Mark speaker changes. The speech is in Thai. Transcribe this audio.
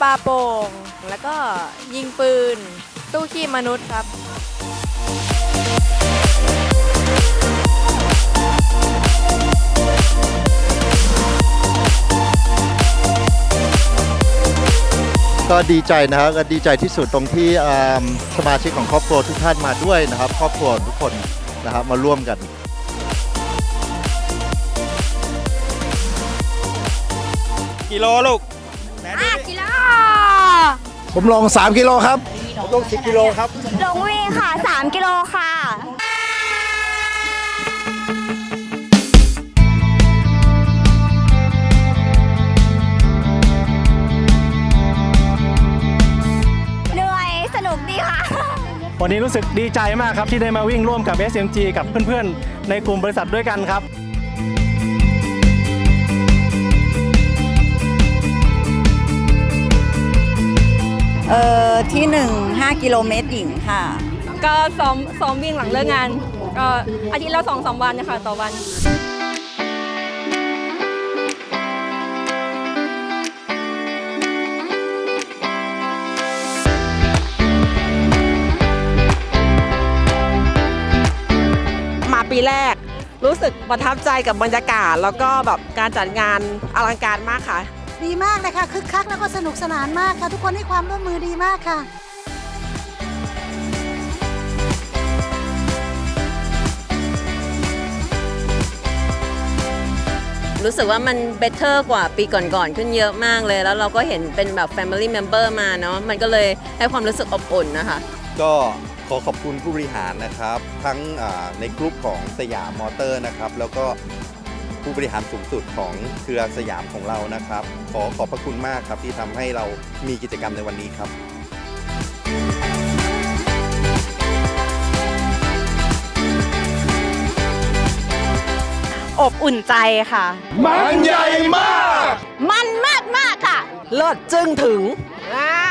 Speaker 1: ปาโป่ง แล้วก็ยิงปืน ตู้ขี้มนุษย์ครับ
Speaker 2: ก็ดีใจนะครับก็ดีใจที่สุดตรงที่อ่าสมาชิกของครอบครัวทุกท่านมาด้วยนะครับ ครอบครัวทุกคนนะครับมาร่วมกัน
Speaker 3: กิโลลูก
Speaker 4: กิโล
Speaker 5: ผมลง3 กิโลครับ
Speaker 2: ต้อง10กิโลครับ
Speaker 4: ลงวิ่งค่ะ 3 กิโลค่ะ เหนื่อยสนุกดีค่ะ
Speaker 6: วันนี้รู้สึกดีใจมากครับ ที่ได้มาวิ่งร่วมกับ SMG กับเพื่อนๆ ในกลุ่มบริษัทด้วยกันครับ
Speaker 7: เอ่อที่1 5กิโลเมตรหญิงค่ะ
Speaker 1: ก็ซ้อมซ้อมวิ่งหลังเลิกงานก็อาทิตย์ละสองสามวันนะคะต่อวัน
Speaker 8: มาปีแรก รู้สึกประทับใจกับบรรยากาศ แล้วก็แบบการจัดงานอลังการมากค่ะ
Speaker 9: ดีมากเลยค่ะคึกคักแล้วก็สนุกสนานมากค่ะ ทุกคนให้ความร่วมมือดีมากค่ะ
Speaker 10: รู้สึกว่ามันเบเตอร์กว่าปีก่อนๆขึ้นเยอะมากเลย แล้วเราก็เห็นเป็นแบบ Family Member มาเนาะมันก็เลยให้ความรู้สึกอบอุ่นนะคะ
Speaker 11: ก็ขอขอบคุณผู้บริหารนะครับ ทั้งอ่าในกลุ่มของสยามมอเตอร์นะครับ แล้วก็ ผู้บริหารสูงสุดของเครือสยามของเรานะครับ ขอขอบพระคุณมากครับที่ทำให้เรามีกิจกรรมในวันนี้ครับ
Speaker 8: อบอุ่นใจค่ะ
Speaker 5: มันใหญ่มาก
Speaker 4: มันมากมากๆค่ะ
Speaker 8: เลิศจึงถึงอ่า